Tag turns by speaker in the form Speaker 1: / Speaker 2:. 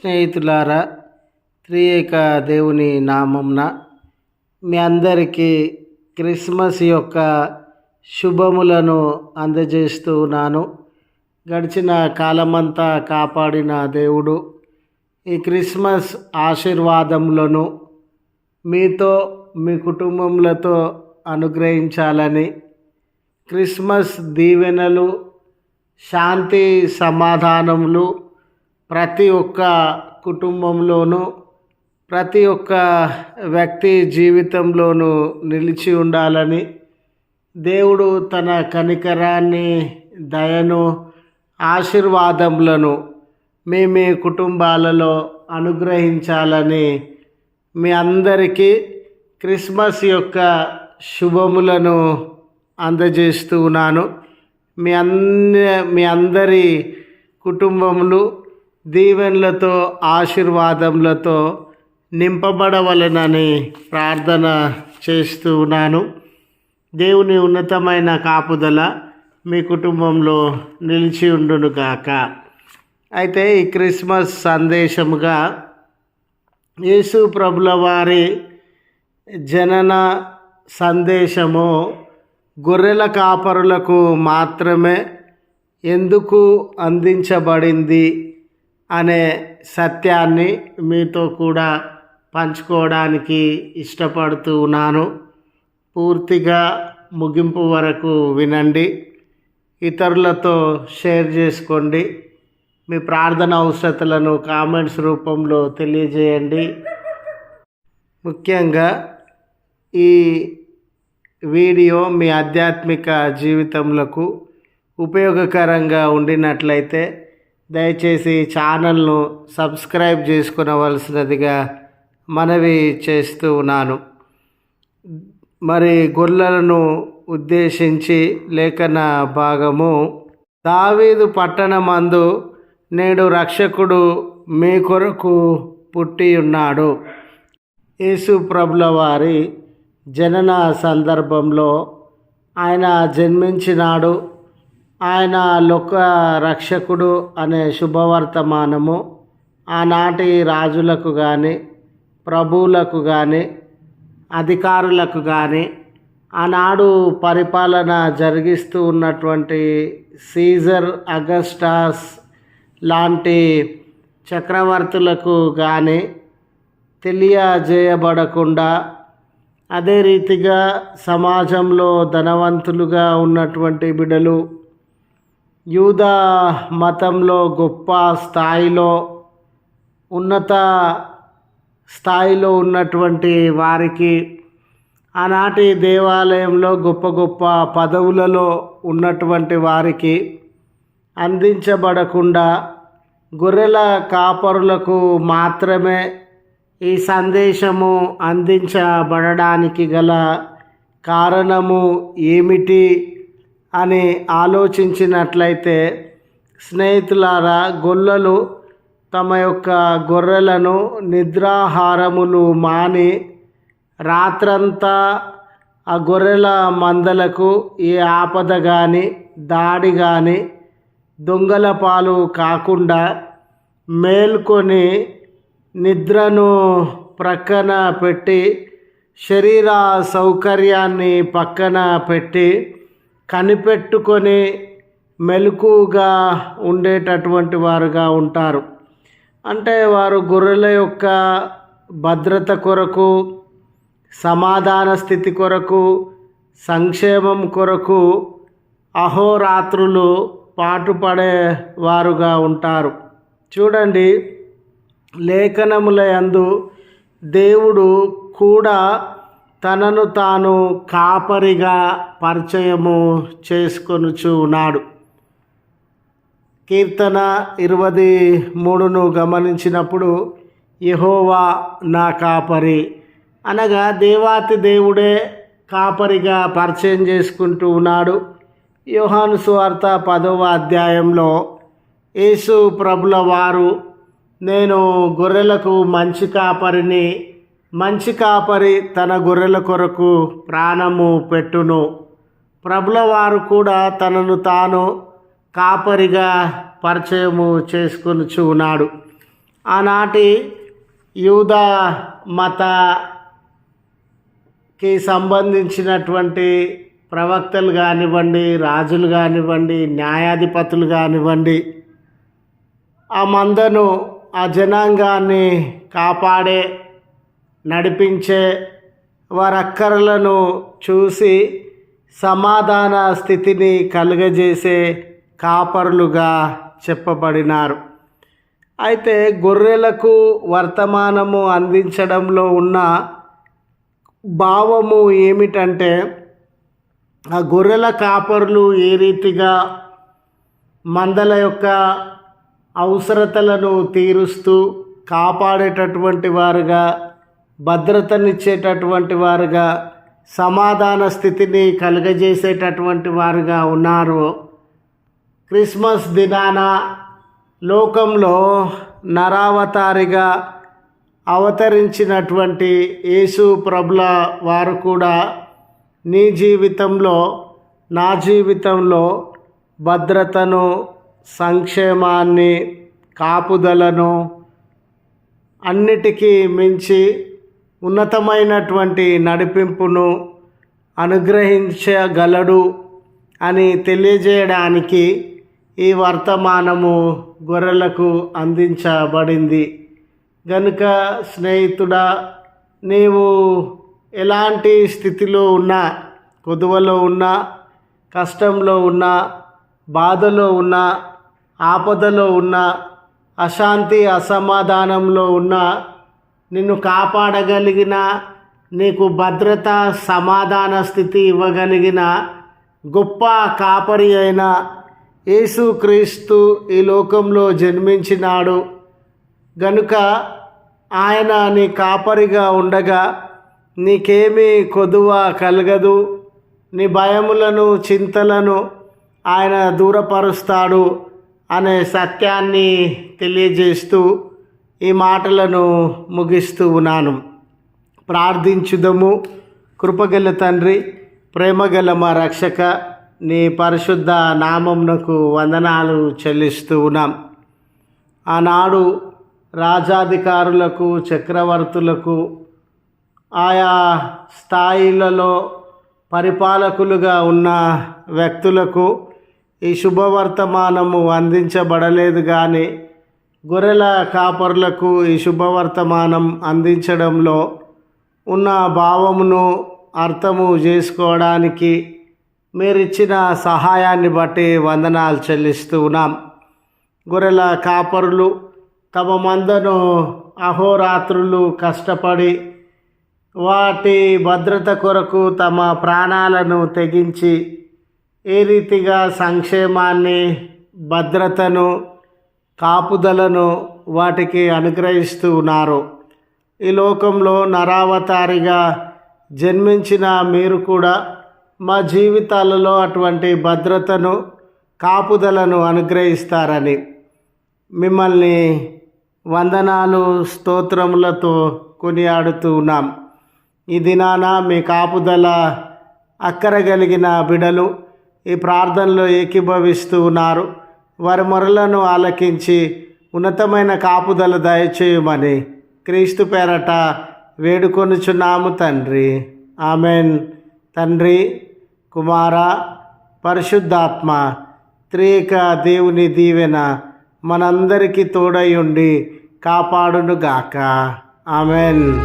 Speaker 1: స్నేహితులారా త్రియేక దేవుని నామంన మీ అందరికీ క్రిస్మస్ యొక్క శుభములను అందజేస్తూ ఉన్నాను. గడిచిన కాలమంతా కాపాడిన దేవుడు ఈ క్రిస్మస్ ఆశీర్వాదములను మీతో మీ కుటుంబములతో అనుగ్రహించాలని క్రిస్మస్ దీవెనలు శాంతి సమాధానములు ప్రతి ఒక్క కుటుంబంలోనూ ప్రతి ఒక్క వ్యక్తి జీవితంలోనూ నిలిచి ఉండాలని దేవుడు తన కనికరాన్ని దయను ఆశీర్వాదములను మీ మీ కుటుంబాలలో అనుగ్రహించాలని మీ అందరికీ క్రిస్మస్ యొక్క శుభములను అందజేస్తూ ఉన్నాను. మీ అన్ని మీ అందరి కుటుంబములు దీవెనలతో ఆశీర్వాదములతో నింపబడవలనని ప్రార్థన చేస్తూ ఉన్నాను. దేవుని ఉన్నతమైన కాపుదల మీ కుటుంబంలో నిలిచి ఉండును గాక. అయితే ఈ క్రిస్మస్ సందేశముగా యేసు ప్రభుల వారి జనన సందేశము గొర్రెల కాపరులకు మాత్రమే ఎందుకు అందించబడింది? అనే సత్యాన్ని మీతో కూడా పంచుకోవడానికి ఇష్టపడుతూ ఉన్నాను. పూర్తిగా ముగింపు వరకు వినండి. ఇతరులతో షేర్ చేసుకోండి. మీ ప్రార్థన అవసరతలను కామెంట్స్ రూపంలో తెలియజేయండి. ముఖ్యంగా ఈ వీడియో మీ ఆధ్యాత్మిక జీవితంలో ఉపయోగకరంగా ఉండినట్లయితే దయచేసి ఛానల్ను సబ్స్క్రైబ్ చేసుకునవలసినదిగా మనవి చేస్తూ ఉన్నాను. మరి గొర్రెలను ఉద్దేశించి లేఖన భాగము దావీదు పట్టణమందు నేడు రక్షకుడు మీ కొరకు పుట్టి ఉన్నాడు. యేసు ప్రభుల వారి జనన సందర్భంలో ఆయన జన్మించినాడు. ఆయన లోక రక్షకుడు అనే శుభవర్తమానము ఆనాటి రాజులకు కానీ ప్రభువులకు కానీ అధికారులకు కానీ ఆనాడు పరిపాలన జరిగిస్తూ ఉన్నటువంటి సీజర్ అగస్టాస్ లాంటి చక్రవర్తులకు కానీ తెలియజేయబడకుండా అదే రీతిగా సమాజంలో ధనవంతులుగా ఉన్నటువంటి బిడలు యూదా మతంలో గొప్ప స్థాయిలో ఉన్నత స్థాయిలో ఉన్నటువంటి వారికి ఆనాటి దేవాలయంలో గొప్ప గొప్ప పదవులలో ఉన్నటువంటి వారికి అందించబడకుండా గొర్రెల కాపరులకు మాత్రమే ఈ సందేశము అందించబడడానికి గల కారణము ఏమిటి? అని ఆలోచించినట్లయితే స్నేహితులారా గొల్లలు తమ యొక్క గొర్రెలను నిద్రాహారములు మాని రాత్రంతా ఆ గొర్రెల మందలకు ఏ ఆపద కానీ దాడి కానీ దొంగల పాలు కాకుండా మేల్కొని నిద్రను ప్రక్కన పెట్టి శరీర సౌకర్యాన్ని పక్కన పెట్టి కనిపెట్టుకొని మెలకుగా ఉండేటటువంటి వారుగా ఉంటారు. అంటే వారు గొర్రెల యొక్క భద్రత కొరకు సమాధాన స్థితి కొరకు సంక్షేమం కొరకు అహోరాత్రులు పాటుపడే వారుగా ఉంటారు. చూడండి లేఖనముల యందు దేవుడు కూడా తనను తాను కాపరిగా పరిచయము చేసుకొనుచు ఉన్నాడు. కీర్తన ఇరవై మూడును గమనించినప్పుడు యహోవా నా కాపరి అనగా దేవాతి దేవుడే కాపరిగా పరిచయం చేసుకుంటూ ఉన్నాడు. యోహాను సువార్త పదవ అధ్యాయంలో యేసు ప్రభుల వారు నేను గొర్రెలకు మంచి కాపరిని మంచి కాపరి తన గొర్రెల కొరకు ప్రాణము పెట్టును. ప్రభుల వారు కూడా తనను తాను కాపరిగా పరిచయము చేసుకొనుచు ఉన్నాడు. ఆనాటి యూదా మతకి సంబంధించినటువంటి ప్రవక్తలు కానివ్వండి రాజులు కానివ్వండి న్యాయాధిపతులు కానివ్వండి ఆ మందను ఆ జనాంగాన్ని కాపాడే నడిపించే వారక్కరలను చూసి సమాధాన స్థితిని కలుగజేసే కాపరులుగా చెప్పబడినారు. అయితే గొర్రెలకు వర్తమానము అందించడంలో ఉన్న భావము ఏమిటంటే ఆ గొర్రెల కాపరులు ఏ రీతిగా మందల యొక్క అవసరతలను తీరుస్తూ కాపాడేటటువంటి వారుగా భద్రతనిచ్చేటటువంటి వారుగా సమాధాన స్థితిని కలుగజేసేటటువంటి వారుగా ఉన్నారు. క్రిస్మస్ దినాన లోకంలో నరావతారిగా అవతరించినటువంటి యేసు ప్రభుల వారు కూడా నీ జీవితంలో నా జీవితంలో భద్రతను సంక్షేమాన్ని కాపుదలను అన్నిటికీ మించి ఉన్నతమైనటువంటి నడిపింపును అనుగ్రహించగలడు అని తెలియజేయడానికి ఈ వర్తమానము గొర్రెలకు అందించబడింది. గనుక స్నేహితుడా నీవు ఎలాంటి స్థితిలో ఉన్నా కొదువలో ఉన్నా కష్టంలో ఉన్నా బాధలో ఉన్నా ఆపదలో ఉన్నా అశాంతి అసమాధానంలో ఉన్నా నిన్ను కాపాడగలిగిన నీకు భద్రత సమాధాన స్థితి ఇవ్వగలిగిన గొప్ప కాపరి అయిన యేసుక్రీస్తు ఈ లోకంలో జన్మించినాడు. గనుక ఆయన నీ కాపరిగా ఉండగా నీకేమీ కొదువ కలగదు. నీ భయములను చింతలను ఆయన దూరపరుస్తాడు అనే సత్యాన్ని తెలియజేస్తూ ఈ మాటలను ముగిస్తూ ఉన్నాను. ప్రార్థించుదము. కృపగల తండ్రి ప్రేమగల మా రక్షక నీ పరిశుద్ధ నామంనకు వందనాలు చెల్లిస్తూ ఉన్నాం. ఆనాడు రాజాధికారులకు చక్రవర్తులకు ఆయా స్థాయిలలో పరిపాలకులుగా ఉన్న వ్యక్తులకు ఈ శుభవర్తమానము అందించబడలేదు కానీ గొర్రెల కాపర్లకు ఈ శుభవర్తమానం అందించడంలో ఉన్న భావమును అర్థము చేసుకోవడానికి మీరిచ్చిన సహాయాన్ని బట్టి వందనాలు చెల్లిస్తూ ఉన్నాం గొర్రెల కాపరులు తమ మందను అహోరాత్రులు కష్టపడి వాటి భద్రత కొరకు తమ ప్రాణాలను తెగించి ఏ రీతిగా సంక్షేమాన్ని భద్రతను కాపుదలను వాటికి అనుగ్రహిస్తూ ఉన్నారు. ఈ లోకంలో నరావతారిగా జన్మించిన మీరు కూడా మా జీవితాలలో అటువంటి భద్రతను కాపుదలను అనుగ్రహిస్తారని మిమ్మల్ని వందనాలు స్తోత్రములతో కొనియాడుతూ ఉన్నాం. ఈ దినాన మీ కాపుదల అక్కరగలిగిన బిడలు ఈ ప్రార్థనలో ఏకీభవిస్తూ ఉన్నారు. వారి మొరలను ఆలకించి ఉన్నతమైన కాపుదల దయచేయమని క్రీస్తు పేరట వేడుకొనుచున్నాము తండ్రి. ఆమెన్. తండ్రి కుమార పరిశుద్ధాత్మ త్రేక దేవుని దీవెన మనందరికీ తోడై ఉండి కాపాడునుగాక. ఆమెన్.